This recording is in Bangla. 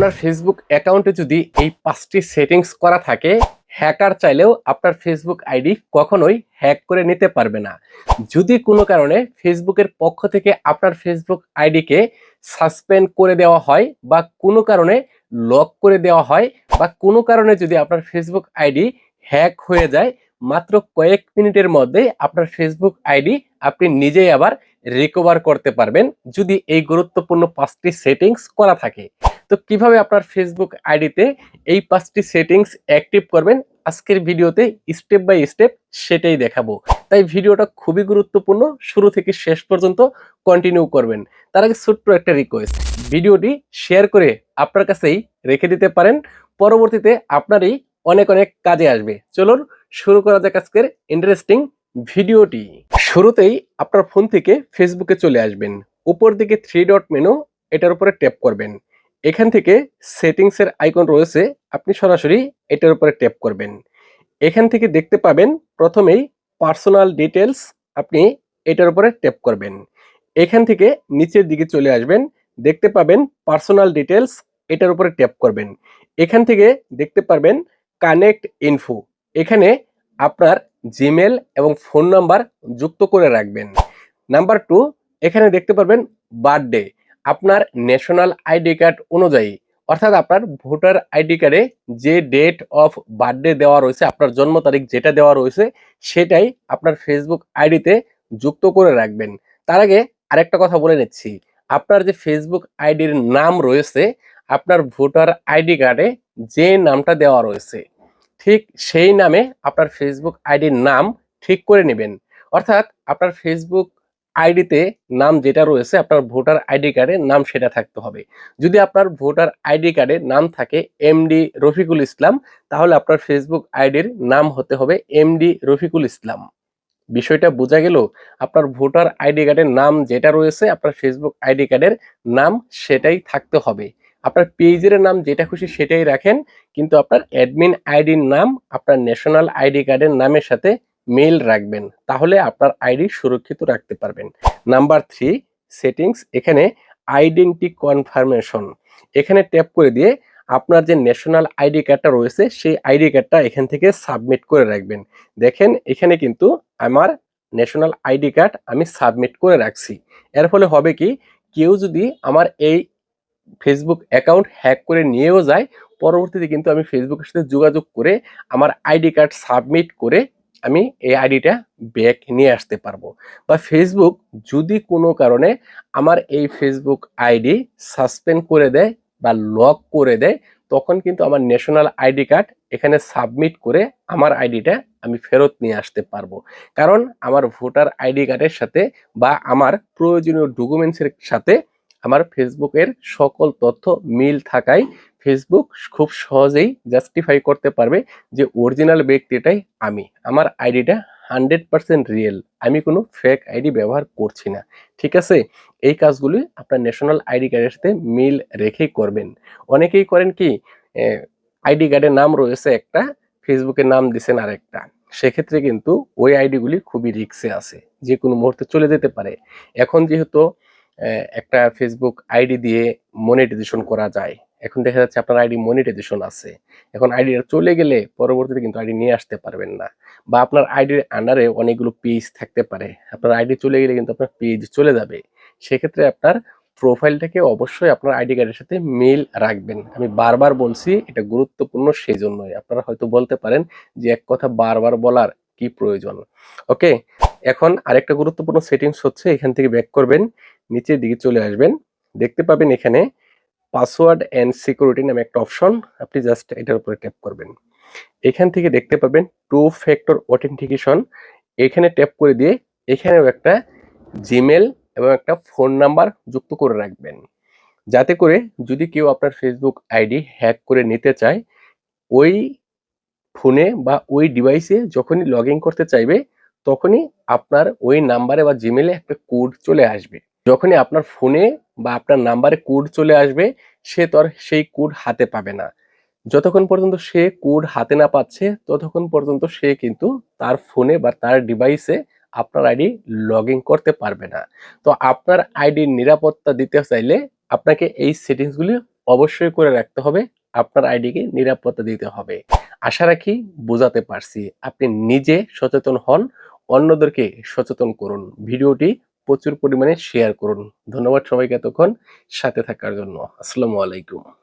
আপনার ফেসবুক অ্যাকাউন্টে যদি এই পাঁচটি সেটিংস করা থাকে হ্যাকার চাইলেও আপনার ফেসবুক আইডি কখনোই হ্যাক করে নিতে পারবে না। যদি কোনো কারণে ফেসবুকের পক্ষ থেকে আপনার ফেসবুক আইডিকে সাসপেন্ড করে দেওয়া হয় বা কোনো কারণে লক করে দেওয়া হয় বা কোনো কারণে যদি আপনার ফেসবুক আইডি হ্যাক হয়ে যায়, মাত্র কয়েক মিনিটের মধ্যে আপনার ফেসবুক আইডি আপনি নিজেই আবার রিকভার করতে পারবেন। যদি এই গুরুত্বপূর্ণ পাঁচটি সেটিংস করা থাকে তো কীভাবে আপনার ফেসবুক আইডিতে এই পাঁচটি সেটিংস অ্যাক্টিভ করবেন, আজকের ভিডিওতে স্টেপ বাই স্টেপ সেটাই দেখাবো। তাই ভিডিওটা খুবই গুরুত্বপূর্ণ, শুরু থেকে শেষ পর্যন্ত কন্টিনিউ করবেন। তার আগে ছোট্ট একটা রিকোয়েস্ট ভিডিওটি শেয়ার করে আপনার কাছেই রেখে দিতে পারেন, পরবর্তীতে আপনারই অনেক অনেক কাজে আসবে। চলুন শুরু করা যাক আজকের ইন্টারেস্টিং ভিডিওটি। শুরুতেই আপনার ফোন থেকে ফেসবুকে চলে আসবেন। উপর দিকে থ্রি ডট মেনু এটার উপরে ট্যাপ করবেন। এখান থেকে সেটিংসের আইকন রয়েছে, আপনি সরাসরি এটার উপরে ট্যাপ করবেন। এখান থেকে দেখতে পাবেন প্রথমেই পার্সোনাল ডিটেলস আপনি এটার উপরে ট্যাপ করবেন। এখান থেকে নিচের দিকে চলে আসবেন, দেখতে পাবেন পার্সোনাল ডিটেলস এটার উপরে ট্যাপ করবেন। এখান থেকে দেখতে পারবেন কানেক্ট ইনফো এখানে আপনার জিমেল এবং ফোন নাম্বার যুক্ত করে রাখবেন। নাম্বার টু এখানে দেখতে পারবেন বার্থডে আপনার ন্যাশনাল আইডি কার্ড অনুযায়ী, অর্থাৎ আপনার ভোটার আইডি কার্ডে যে ডেট অফ বার্থডে দেওয়া রয়েছে, আপনার জন্ম তারিখ যেটা দেওয়া রয়েছে, সেটাই আপনার ফেসবুক আইডিতে যুক্ত করে রাখবেন। তার আগে আরেকটা কথা বলে নিচ্ছি। আপনার যে ফেসবুক আইডির নাম রয়েছে, আপনার ভোটার আইডি কার্ডে যে নামটা দেওয়া রয়েছে, ঠিক সেই নামে আপনার ফেসবুক আইডির নাম ঠিক করে নেবেন। অর্থাৎ আপনার ফেসবুক আইডিতে নাম যেটা রয়েছে, আপনার ভোটার আইডি কার্ডে নাম সেটা থাকতে হবে। যদি আপনার ভোটার আইডি কার্ডে নাম থাকে এমডি রফিকুল ইসলাম, তাহলে আপনার ফেসবুক আইডির নাম হতে হবে এমডি রফিকুল ইসলাম। বিষয়টা বোঝা গেল? আপনার ভোটার আইডি কার্ডের নাম যেটা রয়েছে, আপনার ফেসবুক আইডি কার্ডের নাম সেটাই থাকতে হবে। আপনার পেজের নাম যেটা খুশি সেটাই রাখেন, কিন্তু আপনার অ্যাডমিন আইডির নাম, আপনার ন্যাশনাল আইডি কার্ডের নামের সাথে মেল রাখবেন, তাহলে আপনার আইডি সুরক্ষিত রাখতে পারবেন। নাম্বার থ্রি, সেটিংস, এখানে আইডেন্টি কনফার্মেশন। এখানে ট্যাপ করে দিয়ে আপনার যে ন্যাশনাল আইডি কার্ডটা রয়েছে, সেই আইডি কার্ডটা এখান থেকে সাবমিট করে রাখবেন। দেখেন, এখানে কিন্তু আমার ন্যাশনাল আইডি কার্ড আমি সাবমিট করে রাখছি। এর ফলে হবে কি, কেউ যদি আমার এই ফেসবুক অ্যাকাউন্ট হ্যাক করে নিয়েও যায়, পরবর্তীতে কিন্তু আমি ফেসবুকের সাথে যোগাযোগ করে আমার আইডি কার্ড সাবমিট করে আমি এই আইডিটা ব্যাক নিয়ে আসতে পারব। বা ফেসবুক যদি কোনো কারণে আমার এই ফেসবুক আইডি সাসপেন্ড করে দেয় বা লক করে দেয়, তখন কিন্তু আমার ন্যাশনাল আইডি কার্ড এখানে সাবমিট করে আমার আইডিটা আমি ফেরত নিয়ে আসতে পারব। কারণ আমার ভোটার আইডি কার্ডের সাথে বা আমার প্রয়োজনীয় ডকুমেন্টসের সাথে আমার ফেসবুকের সকল তথ্য মিল থাকায় ফেসবুক খুব সহজেই জাস্টিফাই করতে পারবে যে অরিজিনাল ব্যক্তিটাই আমি। আমার আইডিটা হান্ড্রেড পার্সেন্ট রিয়েল আমি কোনো ফেক আইডি ব্যবহার করছি না। ঠিক আছে? এই কাজগুলি আপনার ন্যাশনাল আইডি কার্ডের সাথে মিল রেখেই করবেন। অনেকেই করেন কি আইডি কার্ডের নাম রয়েছে একটা ফেসবুকের নাম দিছেন আরেকটা। সেক্ষেত্রে কিন্তু ওই আইডিগুলি খুবই রিক্সে আছে। যে কোনো মুহূর্তে চলে যেতে পারে। এখন যেহেতু একটা ফেসবুক আইডি দিয়ে মনিটাইজেশন করা যায়। এখন দেখা যাচ্ছে আপনার আইডি মনিটাইজেশন আছে। এখন আইডিটা চলে গেলে পরবর্তীতে কিন্তু আইডি নিয়ে আসতে পারবেন না। বা আপনার আইডির আন্ডারে অনেকগুলো পেজ থাকতে পারে। আপনার আইডি চলে গেলে কিন্তু আপনার পেজ চলে যাবে। সেক্ষেত্রে আপনার প্রোফাইলটাকে অবশ্যই আপনার আইডি কার্ডের সাথে মিল রাখবেন। আমি বারবার বলছি, এটা গুরুত্বপূর্ণ সেই জন্যই আপনারা হয়তো বলতে পারেন যে এক কথা বারবার বলার কি প্রয়োজন। ওকে এখন আরেকটা গুরুত্বপূর্ণ সেটিংস হচ্ছে, এখান থেকে ব্যাক করবেন। নিচের দিকে চলে আসবেন। দেখতে পাবেন এখানে পাসওয়ার্ড অ্যান্ড সিকিউরিটি নামে একটা অপশন আপনি জাস্ট এটার উপরে ট্যাপ করবেন। এখান থেকে দেখতে পাবেন টু ফ্যাক্টর অথেন্টিকেশন এখানে ট্যাপ করে দিয়ে এখানেও একটা জিমেল এবং একটা ফোন নাম্বার যুক্ত করে রাখবেন। যাতে করে যদি কেউ আপনার ফেসবুক আইডি হ্যাক করে নিতে চায়, ওই ফোনে বা ওই ডিভাইসে যখনই লগ করতে চাইবে, তখনই আপনার ওই নাম্বারে বা জিমেলে একটা কোড চলে আসবে। যখনই আপনার ফোনে বা আপনার নাম্বারে কোড চলে আসবে, সে তো আর সেই কোড হাতে পাবে না। যতক্ষণ পর্যন্ত সে কোড হাতে না পাচ্ছে, ততক্ষণ পর্যন্ত সে কিন্তু তার ফোনে বা তার ডিভাইসে আপনার আইডি লগ করতে পারবে না। তো আপনার আইডির নিরাপত্তা দিতে চাইলে আপনাকে এই সেটিংসগুলি অবশ্যই করে রাখতে হবে। আপনার আইডিকে নিরাপত্তা দিতে হবে। আশা রাখি বোঝাতে পারছি। আপনি নিজে সচেতন হন, অন্যদেরকে সচেতন করুন। ভিডিওটি প্রচুর পরিমাণে শেয়ার করুন। ধন্যবাদ সবাইকে এতক্ষণ সাথে থাকার জন্য। আসসালামু আলাইকুম।